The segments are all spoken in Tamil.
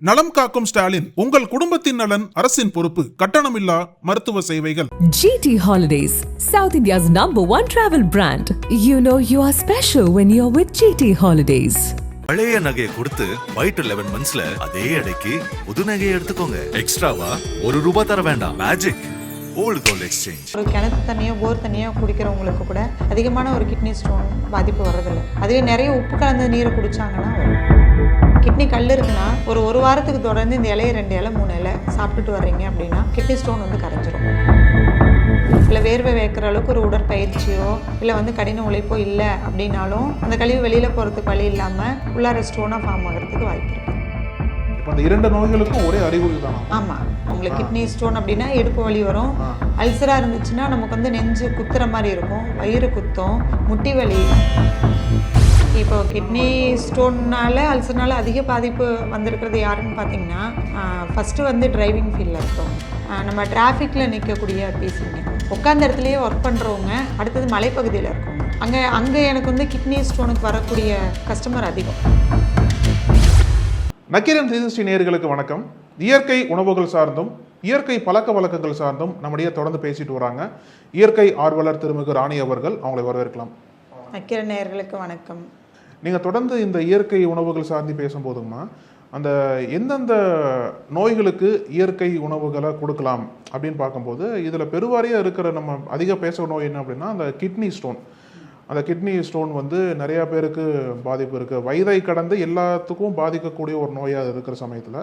நலம் காக்கும் ஸ்டாலின் உங்கள் குடும்பத்தின் நலன் அரசின் பொறுப்பு கட்டணமில்லா மருத்துவ சேவைகள். GT Holidays, South India's number one travel brand. You know you are special when you're with GT Holidays. பழைய நகையை கொடுத்து ஒயிட் லெவன் மந்த்ஸ்ல அதே எடைக்கு புது நகையை எடுத்துக்கோங்க. எக்ஸ்ட்ராவா ஒரு ரூபாய் தர வேண்டாம். மேஜிக் ஓல்டு கோல்ட் எக்ஸ்சேஞ்ச் ஒரு கிணத்து தண்ணியோ போர் தண்ணியோ குடிக்கிறவங்களுக்கு கூட அதிகமான ஒரு கிட்னி ஸ்டோன் பாதிப்பு வர்றதில்ல. அதுவே நிறைய உப்பு கலந்த நீரை குடிச்சாங்கன்னா கிட்னி கல் இருக்குன்னா ஒரு ஒரு வாரத்துக்கு தொடர்ந்து இந்த இலையை ரெண்டு இலை மூணு இலை சாப்பிட்டுட்டு வர்றீங்க அப்படின்னா கிட்னி ஸ்டோன் வந்து கரைஞ்சிரும். இல்லை வேர்வை வைக்கிற அளவுக்கு ஒரு உடற்பயிற்சியோ இல்லை வந்து கடின உழைப்போ இல்லை அப்படின்னாலும் அந்த கழிவு வெளியில் போகிறதுக்கு வழி இல்லாமல் உள்ளார ஸ்டோனாக ஃபார்ம் ஆகிறதுக்கு வாய்ப்பு இருக்குது அந்த இரண்டு நோய்களுக்கும் ஒரே அறிகுறி தானா? ஆமாம் உங்களுக்கு கிட்னி ஸ்டோன் அப்படின்னா இடுப்பு வலி வரும். அல்சராக இருந்துச்சுன்னா நமக்கு வந்து நெஞ்சு குத்துற மாதிரி இருக்கும் வயிறு குத்தும் முட்டி வலி. இப்போ கிட்னி ஸ்டோன்னால அல்சர்னால அதிக பாதிப்பு வந்திருக்கிறது யாருன்னு பார்த்தீங்கன்னா ஃபஸ்ட்டு வந்து டிரைவிங் ஃபீல்டில் ஆஹ் நம்ம டிராஃபிக்கில் நிற்கக்கூடிய பீஸுங்க உட்காந்த இடத்துலையே ஒர்க் பண்ணுறவங்க அடுத்தது மலைப்பகுதியில் இருக்கவங்க அங்கே அங்கே எனக்கு வந்து கிட்னி ஸ்டோனுக்கு வரக்கூடிய கஸ்டமர் அதிகம். நக்கீரன் த்ரீ நேயர்களுக்கு வணக்கம். இயற்கை உணவுகள் சார்ந்தும் இயற்கை பழக்க வழக்கங்கள் சார்ந்தும் நம்முடைய தொடர்ந்து பேசிட்டு வராங்க. இயற்கை ஆர்வலர் திருமிகு ராணி அவர்கள் அவங்களை வரவேற்கலாம். நக்கிர நேயர்களுக்கு வணக்கம். நீங்கள் தொடர்ந்து இந்த இயற்கை உணவுகள் சார்ந்து பேசும்போதுங்கம்மா அந்த எந்தெந்த நோய்களுக்கு இயற்கை உணவுகளை கொடுக்கலாம் அப்படின்னு பார்க்கும்போது இதில் பெருவாரியாக இருக்கிற நம்ம அதிக பேசுகிற நோய் என்ன அப்படின்னா அந்த கிட்னி ஸ்டோன் அந்த கிட்னி ஸ்டோன் வந்து நிறையா பேருக்கு பாதிப்பு இருக்குது வயதை கடந்து எல்லாத்துக்கும் பாதிக்கக்கூடிய ஒரு நோயாக இருக்கிற சமயத்தில்.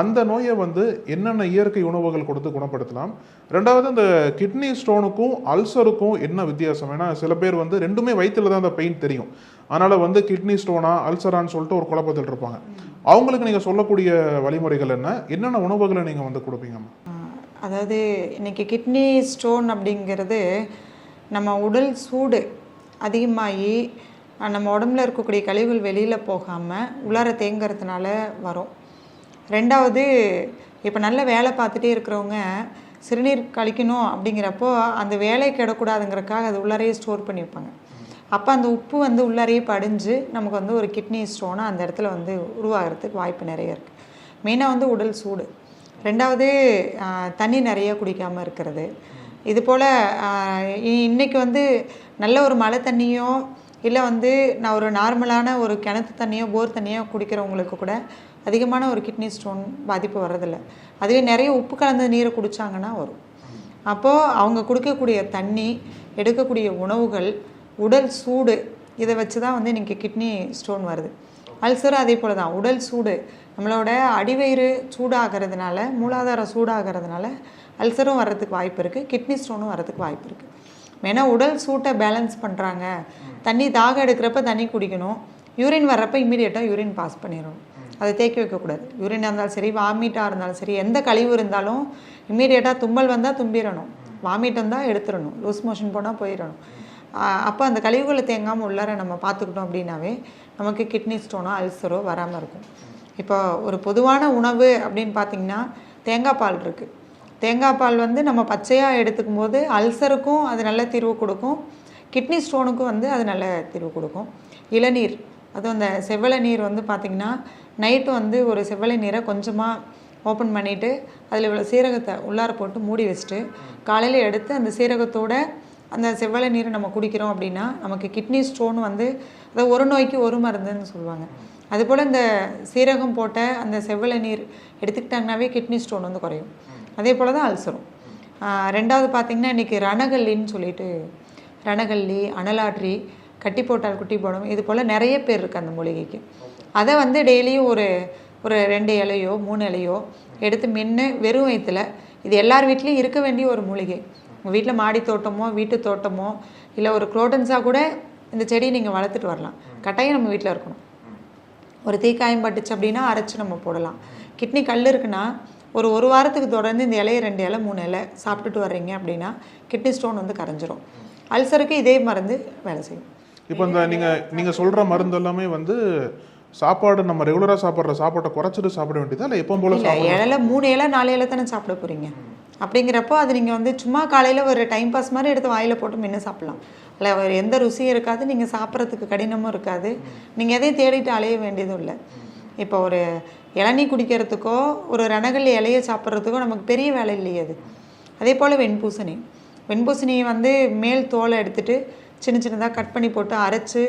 அந்த நோயை வந்து என்னென்ன இயற்கை உணவுகள் கொடுத்து குணப்படுத்தலாம்? ரெண்டாவது அந்த கிட்னி ஸ்டோனுக்கும் அல்சருக்கும் என்ன வித்தியாசம்? ஏன்னா சில பேர் வந்து ரெண்டுமே வயிற்றுல தான் அந்த பெயின் தெரியும். அதனால் வந்து கிட்னி ஸ்டோனா அல்சரான்னு சொல்லிட்டு ஒரு குழப்பத்தில் இருப்பாங்க. அவங்களுக்கு நீங்கள் சொல்லக்கூடிய வழிமுறைகள் என்ன? என்னென்ன உணவுகளை நீங்கள் வந்து கொடுப்பீங்கம்மா அதாவது இன்னைக்கு கிட்னி ஸ்டோன் அப்படிங்கிறது நம்ம உடல் சூடு அதிகமாகி நம்ம உடம்புல இருக்கக்கூடிய கழிவுகள் வெளியில் போகாமல் உள்ளார தேங்கிறதுனால வரும். ரெண்டாவது இப்போ நல்ல வேலை பார்த்துட்டே இருக்கிறவங்க சிறுநீர் கழிக்கணும் அப்படிங்கிறப்போ அந்த வேலை கிடக்கூடாதுங்கிறக்காக அது உள்ளாரையே ஸ்டோர் பண்ணி வைப்பாங்க அப்போ அந்த உப்பு வந்து உள்ளாரையே படிஞ்சு நமக்கு வந்து ஒரு கிட்னி ஸ்டோனாக அந்த இடத்துல வந்து உருவாகிறதுக்கு வாய்ப்பு நிறைய இருக்குது மெயினாக வந்து உடல் சூடு. ரெண்டாவது தண்ணி நிறைய குடிக்காமல் இருக்கிறது. இது போல் இன்னைக்கு வந்து நல்ல ஒரு மழை தண்ணியோ இல்லை வந்து நான் ஒரு நார்மலான ஒரு கிணத்து தண்ணியோ போர் தண்ணியோ குடிக்கிறவங்களுக்கு கூட அதிகமான ஒரு கிட்னி ஸ்டோன் பாதிப்பு வர்றதில்ல. அதுவே நிறைய உப்பு கலந்த நீரை குடித்தாங்கன்னா வரும். அப்போது அவங்க கொடுக்கக்கூடிய தண்ணி எடுக்கக்கூடிய உணவுகள் உடல் சூடு. இதை வச்சு தான் வந்து இன்றைக்கி கிட்னி ஸ்டோன் வருது. அல்சரும் அதே போல் தான் உடல் சூடு. நம்மளோட அடிவயிறு சூடாகிறதுனால மூலாதாரம் சூடாகிறதுனால அல்சரும் வர்றதுக்கு வாய்ப்பு இருக்குது கிட்னி ஸ்டோனும் வர்றதுக்கு வாய்ப்பு இருக்குது ஏன்னா உடல் சூட்டை பேலன்ஸ் பண்ணுறாங்க தண்ணி தாகம் எடுக்கிறப்ப தண்ணி குடிக்கணும். யூரின் வர்றப்ப இம்மீடியட்டாக யூரின் பாஸ் பண்ணிடணும். அதை தேக்கி வைக்கக்கூடாது. யூரினாக இருந்தாலும் சரி வாமிட்டாக இருந்தாலும் சரி எந்த கழிவு இருந்தாலும் இம்மீடியட்டாக தும்மல் வந்தால் தும்பிடணும். வாமிட் வந்தால் எடுத்துடணும். லூஸ் மோஷன் போனால் போயிடணும். அப்போ அந்த கழிவுகளை தேங்காமல் உள்ளார நம்ம பார்த்துக்கிட்டோம் அப்படின்னாவே நமக்கு கிட்னி ஸ்டோனோ அல்சரோ வராமல் இருக்கும். இப்போ ஒரு பொதுவான உணவு அப்படின்னு பார்த்தீங்கன்னா தேங்காய் பால் இருக்குது தேங்காய் பால் வந்து நம்ம பச்சையாக எடுத்துக்கும் போது அல்சருக்கும் அது நல்ல தீர்வு கொடுக்கும். கிட்னி ஸ்டோனுக்கும் வந்து அது நல்ல தீர்வு கொடுக்கும். இளநீர் அதுவும் அந்த செவ்வளை நீர் வந்து பார்த்திங்கன்னா நைட்டு வந்து ஒரு செவ்வளை நீரை கொஞ்சமாக ஓப்பன் பண்ணிவிட்டு அதில் இவ்வளோ சீரகத்தை உள்ளார போட்டு மூடி வச்சுட்டு காலையில் எடுத்து அந்த சீரகத்தோட அந்த செவ்வளை நீரை நம்ம குடிக்கிறோம் அப்படின்னா நமக்கு கிட்னி ஸ்டோன் வந்து அதாவது ஒரு நோய்க்கு ஒரு மருந்துன்னு சொல்லுவாங்க. அதுபோல் இந்த சீரகம் போட்ட அந்த செவ்வளை நீர் எடுத்துக்கிட்டாங்கனாவே கிட்னி ஸ்டோன் வந்து குறையும். அதே போல் தான் அல்சரும். ரெண்டாவது பார்த்திங்கன்னா இன்றைக்கி ரணகல்லின்னு சொல்லிட்டு ரணகல்லி அனலாற்றி கட்டி போட்டால் குட்டி போடும். இது போல் நிறைய பேர் இருக்குது அந்த மூலிகைக்கு. அதை வந்து டெய்லியும் ஒரு ஒரு ரெண்டு இலையோ மூணு இலையோ எடுத்து மின்னு வெறும் வயிற்றுல இது எல்லார் வீட்லேயும் இருக்க வேண்டிய ஒரு மூலிகை. உங்கள் வீட்டில் மாடி தோட்டமோ வீட்டு தோட்டமோ இல்லை ஒரு குரோட்டன்ஸாக கூட இந்த செடியை நீங்கள் வளர்த்துட்டு வரலாம். கட்டாயம் நம்ம வீட்டில் இருக்கணும். ஒரு தீக்காயம் பட்டுச்சு அப்படின்னா அரைச்சி நம்ம போடலாம். கிட்னி கல் இருக்குன்னா ஒரு ஒரு வாரத்துக்கு தொடர்ந்து இந்த இலையை ரெண்டு இலை மூணு இலை சாப்பிட்டுட்டு வர்றீங்க அப்படின்னா கிட்னி ஸ்டோன் வந்து கரைஞ்சிரும். அல்சருக்கு இதே மருந்து வேலை செய்யும். இப்போ இந்த நீங்கள் நீங்கள் சொல்கிற மருந்து எல்லாமே வந்து சாப்பாடு நம்ம ரெகுலராக சாப்பிட்ற சாப்பாட்டை குறைச்சிட்டு சாப்பிட வேண்டியதா? இல்லை எப்போ போல இல்லை சாப்பிட இலை மூணு இலை நாலு இலை தானே சாப்பிட போகிறீங்க அப்படிங்கிறப்போ அது நீங்கள் வந்து சும்மா காலையில் ஒரு டைம் பாஸ் மாதிரி எடுத்து வாயில் போட்டு மென்று சாப்பிட்லாம். இல்லை ஒரு எந்த ருசியும் இருக்காது. நீங்கள் சாப்பிட்றதுக்கு கடினமும் இருக்காது. நீங்கள் எதையும் தேடிட்டு அலைய வேண்டியதும் இல்லை. இப்போ ஒரு இளநீ குடிக்கிறதுக்கோ ஒரு ரணகல்லி இலையை சாப்பிட்றதுக்கோ நமக்கு பெரிய வேலை இல்லையே அது. அதே போல் வெண்பூசணி. வெண்பூசணியை வந்து மேல் தோலை எடுத்துட்டு சின்ன சின்னதாக கட் பண்ணி போட்டு அரைச்சி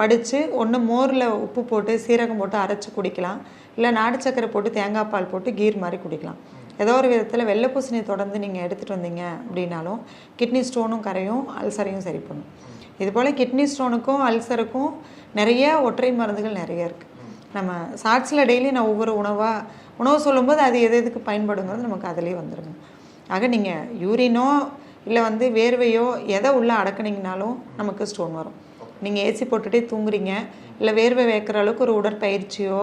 வடித்து ஒன்று மோரில் உப்பு போட்டு சீரகம் போட்டு அரைச்சி குடிக்கலாம். இல்லை நாடு சக்கரை போட்டு தேங்காய் பால் போட்டு கீர் மாதிரி குடிக்கலாம். ஏதோ ஒரு விதத்தில் வெள்ளை பூசணியை தொடர்ந்து நீங்கள் எடுத்துகிட்டு வந்தீங்க அப்படின்னாலும் கிட்னி ஸ்டோனும் கரையும் அல்சரையும் சரி பண்ணும். இதுபோல் கிட்னி ஸ்டோனுக்கும் அல்சருக்கும் நிறைய ஒற்றை மருந்துகள் நிறைய இருக்குது நம்ம சாட்ஸில் டெய்லி நான் ஒவ்வொரு உணவாக உணவு சொல்லும்போது அது எது எதுக்கு பயன்படுங்கிறது நமக்கு அதுலேயே வந்துடுங்க ஆக நீங்கள் யூரினோ இல்லை வந்து வேர்வையோ எதை உள்ளே அடக்குனீங்கனாலும் நமக்கு ஸ்டோன் வரும். நீங்கள் ஏசி போட்டுகிட்டே தூங்குறீங்க இல்லை வேர்வை வைக்கிற அளவுக்கு ஒரு உடற்பயிற்சியோ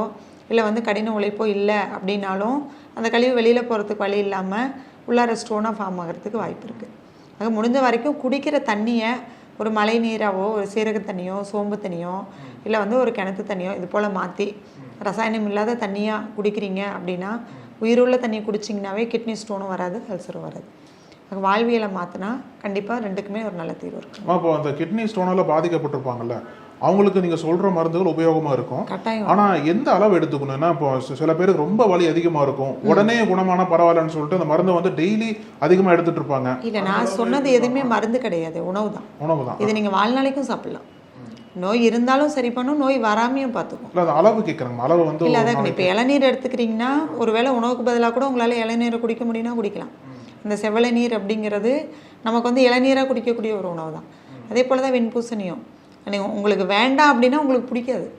இல்லை வந்து கடின உழைப்போ இல்லை அப்படின்னாலும் அந்த கழிவு வெளியில் போகிறதுக்கு வழி இல்லாமல் உள்ளார ஸ்டோனாக ஃபார்ம் ஆகிறதுக்கு வாய்ப்பு இருக்குது ஆக முடிஞ்ச வரைக்கும் குடிக்கிற தண்ணியை ஒரு மழை நீராவோ ஒரு சீரக தண்ணியோ சோம்பு தண்ணியோ இல்லை வந்து ஒரு கிணத்து தண்ணியோ இது போல் மாற்றி ரசாயனம் இல்லாத தண்ணியாக குடிக்கிறீங்க அப்படின்னா உயிருள்ள தண்ணி குடிச்சிங்கனாவே கிட்னி ஸ்டோனும் வராது அல்சரும் வராது. வாழ்வியலை மாற்றினா கண்டிப்பாக ரெண்டுக்குமே ஒரு நல்ல தீர்வு இருக்கும் அப்போ அந்த கிட்னி ஸ்டோனால் பாதிக்கப்பட்டிருப்பாங்கல்ல அவங்களுக்கு நீங்க சொல்ற மருந்துகள் உபயோகமா இருக்கும். கட்டாயம். ஆனா எந்த அளவு எடுத்துக்கணும் ஏன்னா இப்போ சில பேருக்கு ரொம்ப வலி அதிகமா இருக்கும். உடனே குணமான பரவாயில்லன்னு சொல்லிட்டு அந்த மருந்தை வந்து டெய்லி அதிகமா எடுத்துட்டு இருப்பாங்க. இல்லை நான் சொன்னது எதுவுமே மருந்து கிடையாது. உணவு தான். உணவு தான். இது நீங்கள் வாழ்நாளைக்கும் சாப்பிடலாம். நோய் இருந்தாலும் சரி பண்ணும் நோய் வராமையும் பார்த்துக்கும். இல்ல அந்த அளவு கேட்குறாங்க அளவு வந்து இல்லை அதான் இப்போ இளநீர் எடுத்துக்கிறீங்கன்னா ஒருவேளை உணவுக்கு பதிலாக கூட உங்களால் இளநீரை குடிக்க முடியும்னா குடிக்கலாம். இந்த செவலை நீர் அப்படிங்கிறது நமக்கு வந்து இளநீராக குடிக்கக்கூடிய ஒரு உணவு தான். அதே போல் தான் வெண்பூசணியும். நீங்க உங்களுக்கு வேண்டாம் அப்படின்னா உங்களுக்கு பிடிக்காது.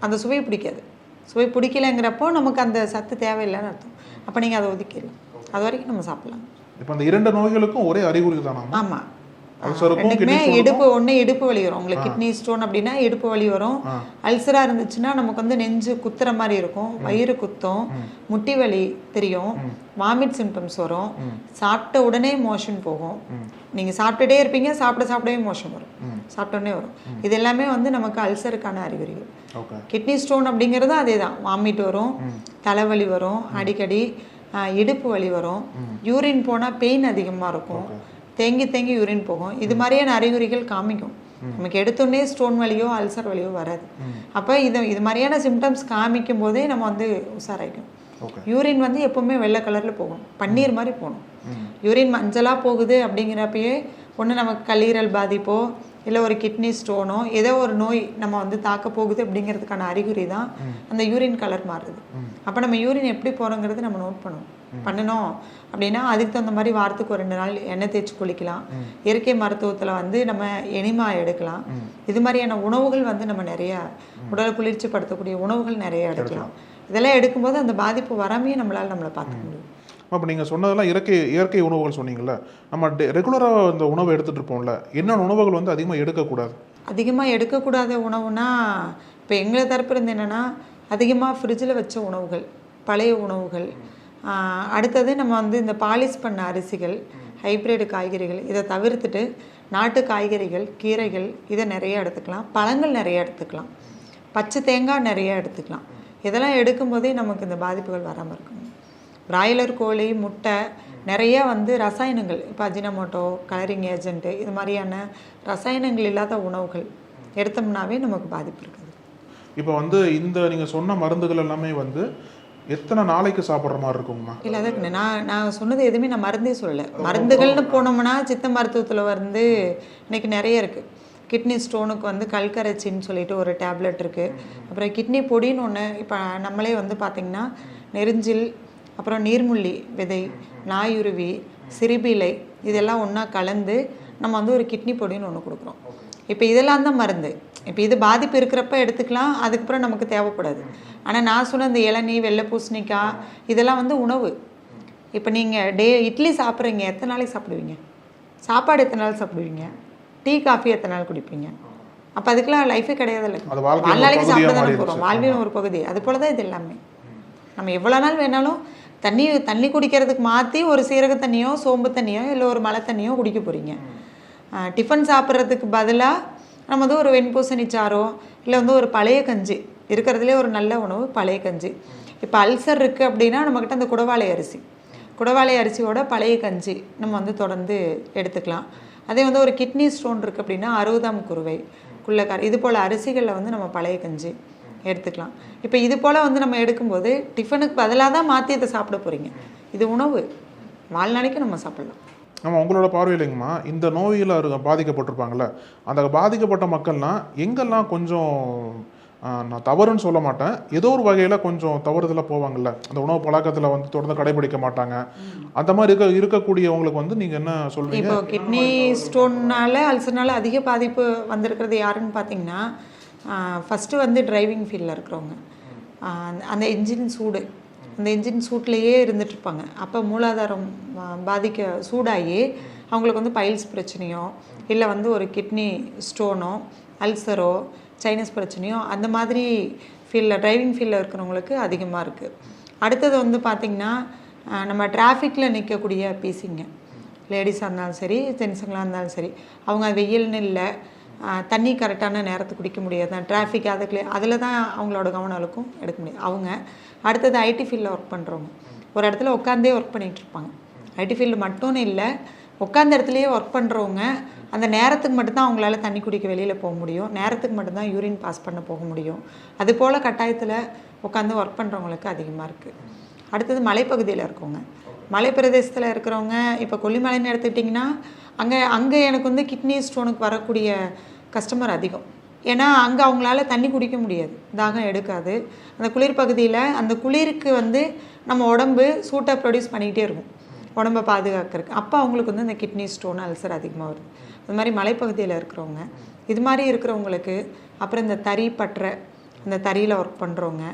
அந்த சுவை பிடிக்காது. சுவை பிடிக்கலைங்கிறப்போ நமக்கு அந்த சத்து தேவையில்லைன்னு அர்த்தம். அப்போ நீங்கள் அதை ஒதுக்கிடலாம். அது வரைக்கும் நம்ம சாப்பிடலாம். இப்போ அந்த இரண்டு நோய்களுக்கும் ஒரே அறிகுறி தானா ஆமாம் ரெண்டுக்குமே இடுப்பு ஒன்று இடுப்பு வலி வரும். உங்களுக்கு கிட்னி ஸ்டோன் அப்படின்னா இடுப்பு வலி வரும். அல்சராக இருந்துச்சுன்னா நமக்கு வந்து நெஞ்சு குத்துற மாதிரி இருக்கும். வயிறு குத்தும். முட்டி வலி தெரியும். வாமிட் சிம்டம்ஸ் வரும். சாப்பிட்ட உடனே மோஷன் போகும். நீங்கள் சாப்பிட்டுட்டே இருப்பீங்க. சாப்பிட சாப்பிடவே மோஷன் வரும். சாப்பிட்ட உடனே வரும். இது எல்லாமே வந்து நமக்கு அல்சருக்கான அறிகுறிகள். கிட்னி ஸ்டோன் அப்படிங்கிறது அதே தான் வாமிட் வரும். தலைவலி வரும். அடிக்கடி இடுப்பு வலி வரும். யூரின் போனால் பெயின் அதிகமாக இருக்கும். தேங்கி தேங்கி யூரின் போகும். இது மாதிரியான அறிகுறிகள் காமிக்கும். நமக்கு எடுத்தோடனே ஸ்டோன் வலியோ அல்சர் வலியோ வராது. அப்போ இது இது மாதிரியான சிம்டம்ஸ் காமிக்கும் போதே நம்ம வந்து உஷாராயிக்கும் யூரின் வந்து எப்பவுமே வெள்ளை கலரில் போகணும் பன்னீர் மாதிரி போகணும். யூரின் மஞ்சளாக போகுது அப்படிங்கிறப்பயே ஒன்று நமக்கு கல்லீரல் பாதிப்போ இல்லை ஒரு கிட்னி ஸ்டோனோ ஏதோ ஒரு நோய் நம்ம வந்து தாக்க போகுது அப்படிங்கிறதுக்கான அறிகுறி தான் அந்த யூரின் கலர் மாறுது. அப்போ நம்ம யூரின் எப்படி போகிறோங்கிறது நம்ம நோட் பண்ணணும் பண்ணணும். அப்படின்னா அதுக்கு தகுந்த மாதிரி வாரத்துக்கு ஒரு ரெண்டு நாள் எண்ணெய் தேய்ச்சி குளிக்கலாம். இயற்கை மருத்துவத்தில் வந்து நம்ம எனிமா எடுக்கலாம். இது மாதிரியான உணவுகள் வந்து நம்ம நிறைய உடலை குளிர்ச்சிப்படுத்தக்கூடிய உணவுகள் நிறைய எடுக்கலாம். இதெல்லாம் எடுக்கும்போது அந்த பாதிப்பு வராமையே நம்மளால் நம்மளை பார்த்துக்க முடியும். இப்போ நீங்கள் சொன்னதெல்லாம் இயற்கை இயற்கை உணவுகள் சொன்னீங்கல்ல. நம்ம ரெகுலராக இந்த உணவை எடுத்துகிட்டு இருப்போம்ல. என்னென்ன உணவுகள் வந்து அதிகமாக எடுக்கக்கூடாது? அதிகமாக எடுக்கக்கூடாத உணவுனா இப்போ எங்களை தரப்பு இருந்து என்னென்னா அதிகமாக ஃப்ரிட்ஜில் வச்ச உணவுகள் பழைய உணவுகள். அடுத்தது நம்ம வந்து இந்த பாலிஷ் பண்ண அரிசிகள் ஹைப்ரிட் காய்கறிகள் இதை தவிர்த்துட்டு நாட்டு காய்கறிகள் கீரைகள் இதை நிறைய எடுத்துக்கலாம். பழங்கள் நிறைய எடுத்துக்கலாம். பச்சை தேங்காய் நிறைய எடுத்துக்கலாம். இதெல்லாம் எடுக்கும்போதே நமக்கு இந்த பாதிப்புகள் வராமல் இருக்கும். பிராய்லர் கோழி முட்டை நிறைய வந்து ரசாயனங்கள். இப்போ அஜினமோட்டோ கலரிங் ஏஜென்ட்டு இது மாதிரியான ரசாயனங்கள் இல்லாத உணவுகள் எடுத்தோம்னாவே நமக்கு பாதிப்பு இருக்குது. இப்போ வந்து இந்த நீங்கள் சொன்ன மருந்துகள் எல்லாமே வந்து எத்தனை நாளைக்கு சாப்பிட்ற மாதிரி இருக்குங்கம்மா? இல்லை அதுக்கு நான் நான் சொன்னது எதுவுமே நான் மருந்தே சொல்லலை. மருந்துகள்னு போனோம்னா சித்த மருத்துவத்தில் வந்து இன்னைக்கு நிறைய இருக்குது கிட்னி ஸ்டோனுக்கு வந்து கல்கரைச்சின்னு சொல்லிட்டு ஒரு டேப்லெட் இருக்குது அப்புறம் கிட்னி பொடின்னு ஒன்று இப்போ நம்மளே வந்து பார்த்திங்கன்னா நெரிஞ்சில் அப்புறம் நீர்முள்ளி விதை நாயுருவி சிறுபிலை இதெல்லாம் ஒன்றா கலந்து நம்ம வந்து ஒரு கிட்னி பொடின்னு ஒன்று கொடுக்குறோம். இப்போ இதெல்லாம் தான் மருந்து. இப்போ இது பாதிப்பு இருக்கிறப்ப எடுத்துக்கலாம் அதுக்கப்புறம் நமக்கு தேவைப்படாது. ஆனால் நான் சொன்ன இந்த இளநீ வெள்ளை பூசணிக்காய் இதெல்லாம் வந்து உணவு. இப்போ நீங்கள் டே இட்லி சாப்பிட்றீங்க எத்தனை நாளைக்கு சாப்பிடுவீங்க? சாப்பாடு எத்தனை நாள் சாப்பிடுவீங்க? டீ காஃபி எத்தனை நாள் குடிப்பீங்க? அப்போ அதுக்கெல்லாம் லைஃபே கிடையாதுல்ல. வாழ்நாளைக்கு பகுதியா சாப்பிட தானே. போகிறோம் வாழ்வின் ஒரு பகுதி. அது போல தான் இது எல்லாமே. நம்ம எவ்வளோ நாள் வேணாலும் தண்ணி தண்ணி குடிக்கிறதுக்கு மாற்றி ஒரு சீரக தண்ணியோ சோம்பு தண்ணியோ இல்லை ஒரு மழை தண்ணியோ குடிக்க போகிறீங்க டிஃபன் சாப்பிட்றதுக்கு பதிலாக நம்ம வந்து ஒரு வெண்பூசணி சாறோ இல்லை வந்து ஒரு பழைய கஞ்சி இருக்கிறதுலே ஒரு நல்ல உணவு பழைய கஞ்சி. இப்போ அல்சர் இருக்குது அப்படின்னா நம்மக்கிட்ட அந்த குடவாளை அரிசி. குடவாளை அரிசியோட பழைய கஞ்சி நம்ம வந்து தொடர்ந்து எடுத்துக்கலாம். அதே வந்து ஒரு கிட்னி ஸ்டோன் இருக்குது அப்படின்னா அறுபதாம் குருவை குள்ளக்கார் இது போல் அரிசிகளில் வந்து நம்ம பழைய கஞ்சி எடுத்துக்கலாம். இப்போ இது போல் வந்து நம்ம எடுக்கும்போது டிஃபனுக்கு பதிலாக தான் மாற்றி இதை சாப்பிட போகிறீங்க இது உணவு. வாழ்நாளைக்கு நம்ம சாப்பிடலாம். ஆமாம் உங்களோட பார்வையிலைங்கம்மா இந்த நோயில் இருக்க பாதிக்கப்பட்டிருப்பாங்கல்ல அந்த பாதிக்கப்பட்ட மக்கள்லாம் எங்கெல்லாம் கொஞ்சம் நான் தவறுன்னு சொல்ல மாட்டேன். ஏதோ ஒரு வகையில் கொஞ்சம் தவறுதலாக போவாங்கல்ல. அந்த உணவு பழக்கத்தில் வந்து தொடர்ந்து கடைபிடிக்க மாட்டாங்க. அந்த மாதிரி இருக்க இருக்கக்கூடியவங்களுக்கு வந்து நீங்கள் என்ன சொல்வீங்க இப்போ கிட்னி ஸ்டோன்னால அல்சர்னால அதிக பாதிப்பு வந்திருக்கிறது யாருன்னு பார்த்தீங்கன்னா ஃபஸ்ட்டு வந்து டிரைவிங் ஃபீல்டில் இருக்கிறவங்க. அந்த இன்ஜின் சூடு. அந்த இன்ஜின் சூட்லேயே இருந்துகிட்ருப்பாங்க அப்போ மூலாதாரம் பாதிக்க சூடாகி அவங்களுக்கு வந்து பைல்ஸ் பிரச்சனையோ இல்லை வந்து ஒரு கிட்னி ஸ்டோனோ அல்சரோ சைனஸ் பிரச்சனையோ அந்த மாதிரி ஃபீல்டில் டிரைவிங் ஃபீல்டில் இருக்கிறவங்களுக்கு அதிகமாக இருக்குது அடுத்தது வந்து பார்த்திங்கன்னா நம்ம டிராஃபிக்கில் நிற்கக்கூடிய பீசிங்க லேடிஸாக இருந்தாலும் சரி ஜென்ஸுங்களாக இருந்தாலும் சரி அவங்க வெயில்னு இல்லை தண்ணி கரெக்டான நேரத்தை குடிக்க முடியாது. தான் டிராஃபிக் அதுக்குள்ளே அதில் தான் அவங்களோட கவனம் இருக்கும் எடுக்க முடியாது அவங்க அடுத்தது ஐடி ஃபீல்டில் ஒர்க் பண்ணுறவங்க ஒரு இடத்துல உட்காந்தே ஒர்க் பண்ணிகிட்ருப்பாங்க ஐடி ஃபீல்டு மட்டும்னு இல்லை உட்காந்த இடத்துலையே ஒர்க் பண்ணுறவங்க அந்த நேரத்துக்கு மட்டும்தான் அவங்களால தண்ணி குடிக்க வெளியில் போக முடியும். நேரத்துக்கு மட்டும்தான் யூரின் பாஸ் பண்ண போக முடியும். அது போல் கட்டாயத்தில் உட்காந்து ஒர்க் பண்ணுறவங்களுக்கு அதிகமாக இருக்குது அடுத்தது மலைப்பகுதியில் இருக்கவங்க. மலைப்பிரதேசத்தில் இருக்கிறவங்க இப்போ கொல்லிமலைன்னு எடுத்துக்கிட்டிங்கன்னா அங்கே அங்கே எனக்கு வந்து கிட்னி ஸ்டோனுக்கு வரக்கூடிய கஸ்டமர் அதிகம். ஏன்னா அங்கே அவங்களால தண்ணி குடிக்க முடியாது. தாகம் எடுக்காது. அந்த குளிர் பகுதியில் அந்த குளிருக்கு வந்து நம்ம உடம்பு சூட்டை ப்ரொடியூஸ் பண்ணிக்கிட்டே இருக்கும். உடம்பை பாதுகாக்கிறதுக்கு. அப்போ அவங்களுக்கு வந்து இந்த கிட்னி ஸ்டோன் அல்சர் அதிகமாக வருது. அது மாதிரி மலைப்பகுதியில் இருக்கிறவங்க இது மாதிரி இருக்கிறவங்களுக்கு அப்புறம் இந்த தறி பற்ற இந்த தறியில் ஒர்க் பண்ணுறவங்க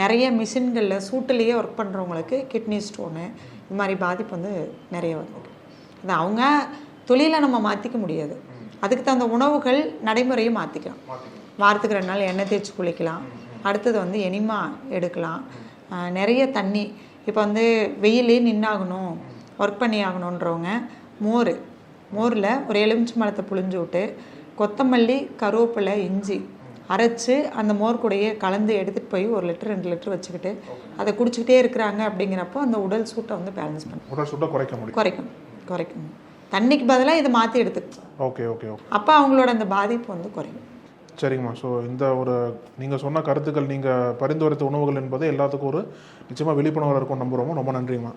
நிறைய மிஷின்களில் சூட்டுலேயே ஒர்க் பண்ணுறவங்களுக்கு கிட்னி ஸ்டோனு இது மாதிரி பாதிப்பு வந்து நிறைய வரும். அது அவங்க தொழிலை நம்ம மாற்றிக்க முடியாது. அதுக்கு தகுந்த உணவுகள் நடைமுறையை மாற்றிக்கலாம் வாரத்துக்கு ரெண்டு நாள் எண்ணெய் தேய்ச்சி குளிக்கலாம். அடுத்தது வந்து எனிமா எடுக்கலாம். நிறைய தண்ணி இப்போ வந்து வெயிலே நின்னாகணும் ஒர்க் பண்ணி ஆகணுன்றவங்க மோர் மோரில் ஒரு எலுமிச்சை மரத்தை புழிஞ்சு விட்டு கொத்தமல்லி கருவேப்பிலை இஞ்சி அரைச்சு அந்த மோர் கூடயே கலந்து எடுத்துகிட்டு போய் ஒரு லிட்டர் ரெண்டு லிட்டர் வச்சுக்கிட்டு அதை குடிச்சிக்கிட்டே இருக்கிறாங்க அப்படிங்கிறப்போ அந்த உடல் சூட்டை வந்து பேலன்ஸ் பண்ணும் உடல் சுட்ட குறைக்க முடியும். குறைக்கணும் குறைக்கணும் தண்ணிக்கு பதிலாக இதை மாற்றி எடுத்துக்கலாம் ஓகே ஓகே ஓகே. அப்போ அவங்களோட அந்த பாதிப்பு வந்து குறையும். சரிங்கம்மா. ஸோ இந்த ஒரு நீங்கள் சொன்ன கருத்துக்கள் நீங்கள் பரிந்துரைத்த உணவுகள் என்பது எல்லாத்துக்கும் ஒரு நிச்சயமாக விழிப்புணர்வு இருக்கும் நம்புகிறோம் ரொம்ப நன்றிங்கம்மா